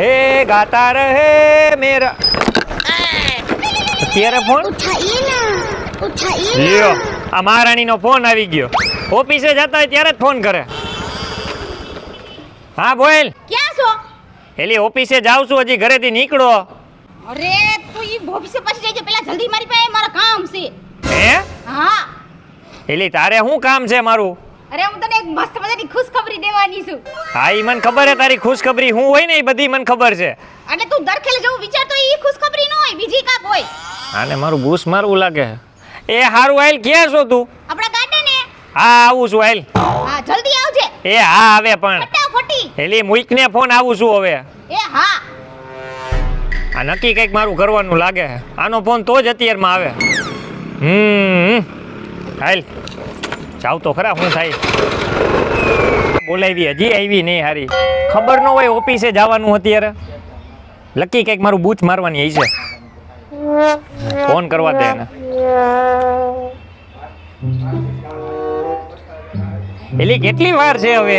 હે ગાતા રહે મેરા. અત્યારે ફોન? લ્યો આ મહારાણીનો ફોન આવી ગયો. ઓફિસે જતા હોય ત્યારે જ ફોન કરે. હા બોલ. ક્યાં છો? એલી ઓફિસે જાવ છું હજી ઘરેથી નીકળો. અરે તું ઈ ઓફિસે પછી જઈજે પેલા જલ્દી મારી પાસે મારા કામ છે. હે? હા. એલી તારે શું કામ છે મારું? અરે હું તને એક મસ્ત મજાની ખુશખબરી દેવાની છું. હા ઈ મને ખબર છે તારી ખુશખબરી. હું હોય ને એ બધી મને ખબર છે. અને તું દરખેલે જવું વિચારતો ઈ ખુશખબરી ન હોય બીજી કાક હોય. આને મારું બૂસ મારવું લાગે એ હારું આઈલ ક્યાં છો તું? આપણા ગાર્ડને હા આવું છું આઈલ હા જલ્દી આવજે. એ હા આવે પણ. ફટાફટી. એલી મૂકને ફોન આવું છું હવે. એ હા. આ નક્કી કંઈક મારું કરવાનું લાગે આનો ફોન તો જ અત્યારમાં આવે. હમ. હાલ. જાવ તો ખરા શું થાય. બોલાવી હજી આવી નહીં હારી. ખબર ન હોય ઓફિસે જવાનું અત્યારે. લકી કંઈક મારું બૂથ મારવાની છે. ફોન કરવા દે એને. એલી કેટલી વાર છે હવે?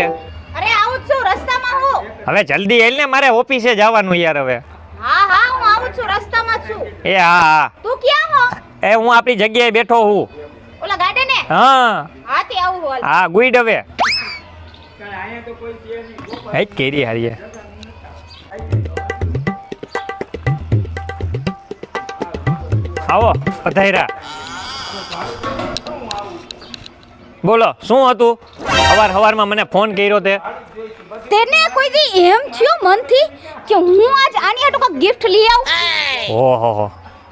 અરે આવું છું રસ્તામાં હું. હવે જલ્દી એલ ને મારે ઓફિસે જવાનું યાર હવે. હા હા હું આવું છું રસ્તામાં છું. એ હા હા. તું ક્યાં હો? એ હું આપણી જગ્યાએ બેઠો હું. ઓલા ગાર્ડને? હા. હા તે આવું હોલ. હા ગુઈડ હવે. હેટ કેરી હારીએ. આવો પધાયરા બોલો શું હતું? સવાર સવારમાં મને ફોન કર્યો તે. તેને કોઈ દી એમ થયો મનથી કે હું આજ આની હાટુ કાંઈક ગિફ્ટ લઈ આવું? ઓહો હો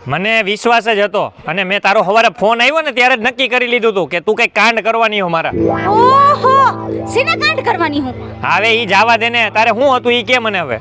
મને વિશ્વાસ જ હતો. અને મેં તારો સવારે ફોન આવ્યો ને ત્યારે જ નક્કી કરી લીધું હતું કે તું કઈ કાંડ કરવાની હો મારા. ઓહો! શેના કાંડ કરવાની હું? હવે ઈ જાવા દે ને તારે શું હતું ઈ કે મને હવે?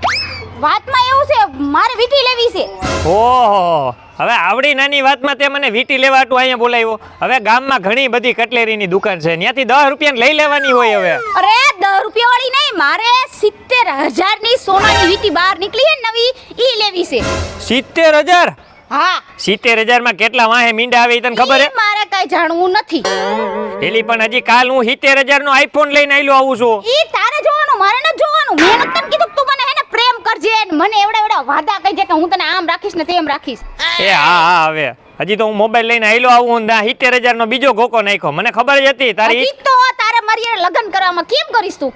વાતમાં એવું છે મારે વીટી લેવી છે. ઓહો! હવે આવડી નાની વાતમાં તે મને વીટી લેવા હાટુ અહીંયા બોલાવ્યો. હવે ગામમાં ઘણી બધી કટલેરીની દુકાન છે. ત્યાંથી દસ રૂપિયા લઈ લેવાની હોય હવે. અરે દસ રૂપિયા વાળી નહીં મારે સિત્તેર હજારની સોનાની વીટી બહાર નીકળી છે નવી ઈ લેવી છે. સિત્તેર હજાર? હા. સિત્તેર હજારમાં કેટલા વાહે મીંડા આવે તને ખબર હે? મારે કઈ જાણવું નથી. એલી પણ હજી કાલ હું સિત્તેર હજાર નો આઈફોન લઈને આવેલો આવું છું. ઈ તારે જોવાનું મારે ન જોવાનું. મેં તને કીધું તું મને હે ને પ્રેમ કરજે મને એવડા એવડા વાદા કહી છે કે હું તને આમ રાખીશ ને તેમ રાખીશ. એ હા હા હવે. હજી તો હું મોબાઈલ લઈને આવેલો આવું ને સિત્તેર હજાર નો બીજો ગોકો નાખ્યો. મને ખબર જ હતી તારી તો તારે મારી લગ્ન કરવામાં કેમ કરીશ તું?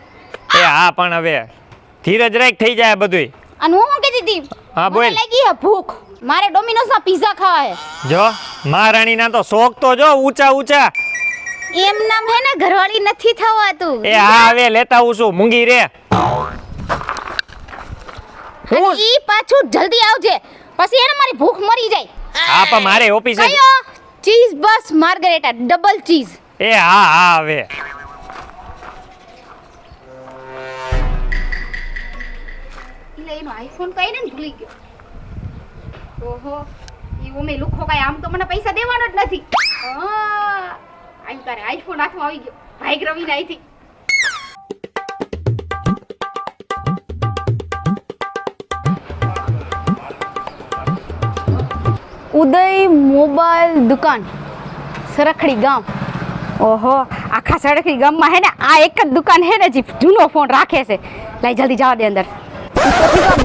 એ હા પણ હવે ધીરજ રાખ થઈ જાય બધુંય. અને હું કીધી હતી? હા, બોલ. લાગી હે ભૂખ. મારે ડોમિનોઝ ના પિઝા ખાવા હે. જો મહારાણીના તો શોખ તો જો ઊંચા ઊંચા. એમ નામ હે ને ઘરવાળી નથી થવાતું. એ હા હવે લેતા આવું છું મૂંગી રે. હું? ઈ પાછું જલ્દી આવજે. પછી એને મારી ભૂખ મરી જાય. હા પણ મારે ઓફિસે કયો? Cheese burst margherita double cheese. એ હા હા હવે. એનો આઈફોન કઈ ને ભૂલી ગયો. ઓહો ઈ ઓમે લુખો કાય આમ તો મને પૈસા દેવાનો જ નથી. આઈ તારે આઈફોન હાથમાં આવી ગયો. ભાઈ રવિના આઈથી. ઉદય મોબાઈલ દુકાન સરખડી ગામ. ઓહો આખા સરખડી ગામમાં હે ને આ એક જ દુકાન હે ને જે જૂનો ફોન રાખે છે. લાઈ જલ્દી જવા દે અંદર.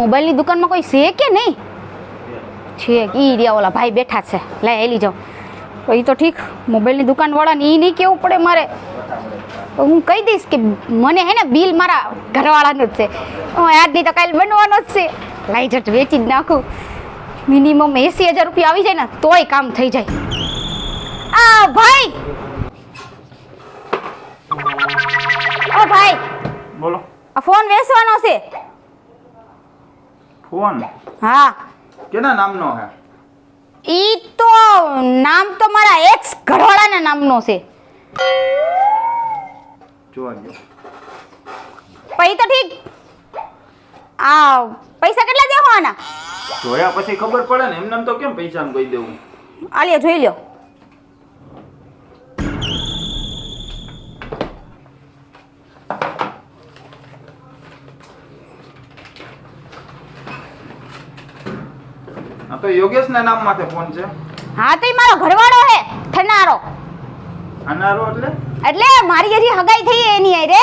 મોબાઈલની દુકાનમાં કોઈ છે કે નહીં? છે ઈ રહ્યા ઓલા ભાઈ બેઠા છે. લાય એલી જાઉં તો એ તો ઠીક મોબાઈલની દુકાનવાળાને એ નહીં કેવું પડે મારે. તો હું કહી દઈશ કે મને હે ને બિલ મારા ઘરવાળાનું જ છે. હું આજની તો કાલે બનવાનો જ છે. લાઈ જટ વેચી જ નાખું. મિનિમમ એસી હજાર રૂપિયા આવી જાય ને તોય કામ થઈ જાય. આ ભાઈ! ઓ ભાઈ! બોલો. આ ફોન વેચવાનો છે. ફોન? હા. કેના નામનો હે? ઈ તો નામ તો મારા એક્સ ઘરવાળાના નામનો છે. જોજો પૈ તો ઠીક. આ પૈસા કેટલા દેવાના? જોયા પછી ખબર પડે ને એમને તો કેમ પૈસા કહી દેવું? આલિયા જોઈ લ્યો. આ તો યોગેશ ના નામ માથે ફોન છે? હા તો મારો ઘરવાળો હે થનારો. અનારો એટલે? એટલે મારી હજી હગાઈ થઈ એની હારે.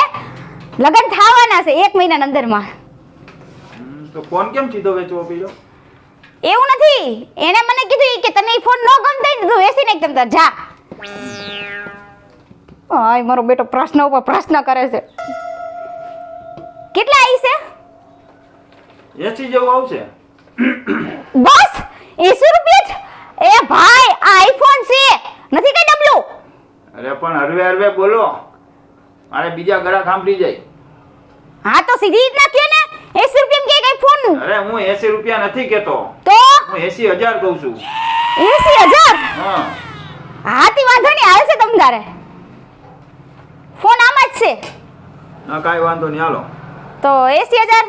લગન થવાના છે એક મહિનાના અંદરમાં. તો ફોન કેમ સીધો વેચવો પડ્યો એવું નથી. એને મને કીધું કે તને ફોન ન ગમતો ને તું એસી ને એકદમ તાર જા. આય મારો બેટો પ્રશ્ન ઉપર પ્રશ્ન કરે છે. કેટલા આવી છે? એસી જેવું આવશે. બસ! એસી રૂપિયા એ ભાઈ આ આઈફોન છે. નથી કઈ ડબલું? અરે પણ હરવે હરવે બોલો. મારે બીજા ગ્રાહક સાંભળી જાય. હા તો સીધી રીતના કહો ને. એસી રૂપિયા કે કઈ ફોન અરે હું એસી રૂપિયા નથી કેતો. તો? હું એસી હજાર કહું છું. એસી હજાર? હા. હા તી વાંધો નહીં આવે છે તમ તારે. ફોન આમ જ છે. ના કાંઈ વાંધો નહીં હાલો. તો એસી હજાર?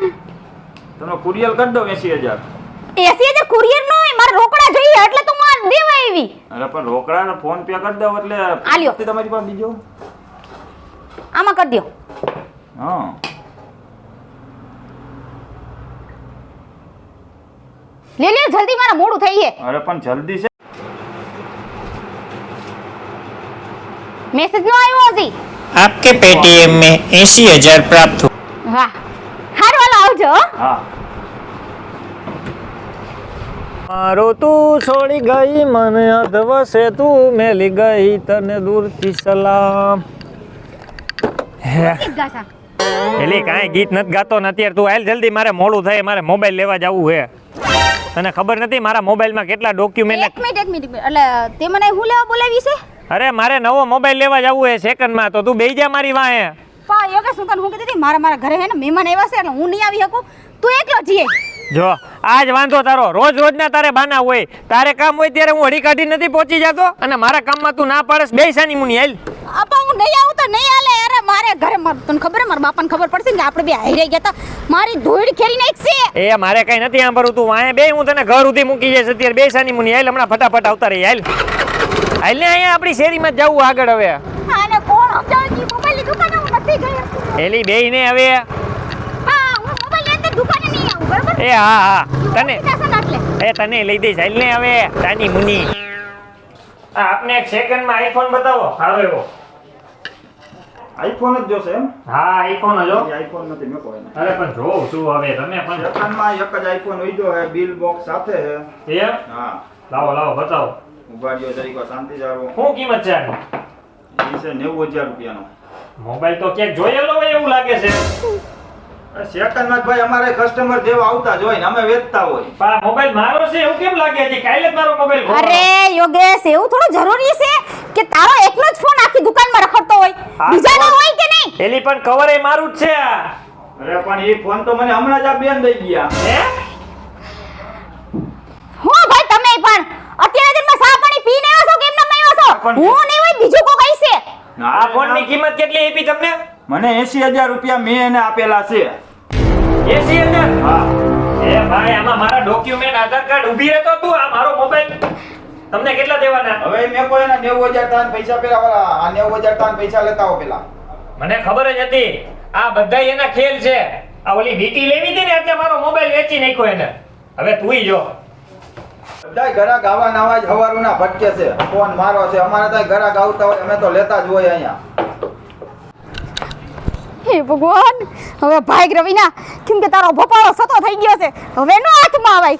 તમે કુરિયર કરી દો એસી હજાર. એસી હજાર કુરિયર નો? હોય મારે રોકડા જોઈએ એટલે તો હું આ દેવા આવી અરે પણ રોકડા ને ફોન પે કરી દો એટલે આલ્યો. તમારી પાસે બીજો આમાં કરી દો હા લે લે જલ્દી મારા મોડું થઈ છે અરે પણ જલ્દી છે મેસેજ નો આવ્યો હજી आपके पेटीएम में ऐसी हजार प्राप्त हुआ વાહ હારું હાલો આવજો હો. મારો તું છોડી ગઈ મને અધવસે તું મેલી ગઈ તને દૂરથી સલામ. હે. એલી કાંઈ ગીત નથી ગાતો ને અત્યારે તું હાલ જલ્દી મારે મોડું થાય મારે મોબાઈલ લેવા જવું છે. તને ખબર નથી મારા મોબાઈલમાં કેટલા ડોક્યુમેન્ટ એક મિનિટ એક મિનિટ એટલે તે મને હું લેવા બોલાવી છે? અરે મારે નવો મોબાઈલ લેવા જવું છે સેકન્ડમાં તો તું બેહી જા મારી વાંહે. પા યોગેશ હું તને હું કીધી મારા મારા ઘરે હે ને મહેમાન આવ્યા છે એટલે હું નહીં આવી શકું. તું એકલો જઈએ જો આજ વાંધો તારો. રોજ રોજના તારે બાના હોય. તારે કામ હોય ત્યારે હું હળી કાઢી નથી પહોંચી જતો અને મારા કામમાં તું ના પાડસ બે સાની મુની હાલ. આપા હું નહીં આવું તો નહીં આલે. અરે મારે ઘરે માર તને ખબર મારા બાપાને ખબર પડશે ને કે આપણે બે હારી ગયા હતા. મારી ધૂળ ખેરી નાખશે એ મારે કઈ નથી સાંભળવું. તું વાય બે હું તને ઘર ઉધી મૂકી જઈશ અત્યારે. બે સાની મુની હાલ. હમણાં ફટાફટ આવતા રહી હાલ. હાલ ને અહીંયા આપણી શેરીમાં જવું આગળ હવે. આને કોણ સમજાવે? કે મોબાઈલની દુકાને હું નથી ગઈ. એલી બે ને હવે હા હું મોબાઈલ લઈને દુકાને નહીં આવું બરાબર એ હા હા. તને એ તને લઈ દઈશ. હાલ ને હવે તાની મુની. આપને એક સેકન્ડમાં આઈફોન બતાવો. આવે એવો. આઈફોન જ જોશે એમ? હા આઈફોન જ આઈફોન નથી મેં કોઈ અરે પણ જોઉં છું હવે તમે પણ. જપાનમાં એક જ આઈફોન હોય જો બિલ બોક્સ સાથે એમ? હા. લાવો લાવો બતાવો. ઊભા રહ્યો તરીકો શાંતિ જાળવો. શું કિંમત છે આની? એ છે નેવું હજાર રૂપિયાનો. મોબાઈલ તો ક્યાંક જોયેલો હોય એવું લાગે છે. સેકન્ડમાં જ ભાઈ અમારે કસ્ટમર જેવા આવતા જ હોય ને અમે વેચતા હોય. પણ મોબાઈલ મારો છે એવું કેમ લાગે છે? કાલે મારો મોબાઈલ. અરે યોગેશ એવું થોડું જરૂરી છે કે તારો એકલો જ ફોન આખી દુકાનમાં રખડતો હોય. બીજાનો હોય કે નહીં? પેલી પણ કવર એ મારું જ છે આ. અરે પણ એ ફોન તો મને હમણાં જ આ બેન દઈ ગયા. હે? હું ભાઈ તમે પણ? અત્યારે દિનમાં સા પાણી પીને આવ્યો છો કે એમને આવ્યા છો હું નહીં હોય બીજું કોઈ કઈ છે? આ ફોનની કિંમત કેટલી આપી તમને? મને એસી હજાર રૂપિયા મેં એને આપેલા છે. એસી હજાર? હા. એ ભાઈ આમાં મારા ડોક્યુમેન્ટ આધાર કાર્ડ ઊભી રહેતો તું આ મારો મોબાઈલ તમને કેટલા દેવાના? હવે મેં કોઈ એના નેવું હજાર તાન પૈસા પેલા આ નેવું હજાર તાન પૈસા લેતા હો પેલા. મને ખબર જ હતી. આ બધા એના ખેલ છે. આ ઓલી વીટી લેવી હતી ને એટલે મારો મોબાઈલ વેચી નાખ્યો એને. હવે તુંય જો. બધાય ઘરાક ગાવા નાવા જ હવારું ના ભટકે છે. ફોન મારો છે. અમારે ત્યાં ઘરાક આવતા હોય અમે તો લેતા જ હોય અહીંયા. ભગવાન. હવે ભાઈ રવિના, કેમ કે તારો ભપાળો સતો થઈ ગયો છે. હવે નો હાથમાં આવાય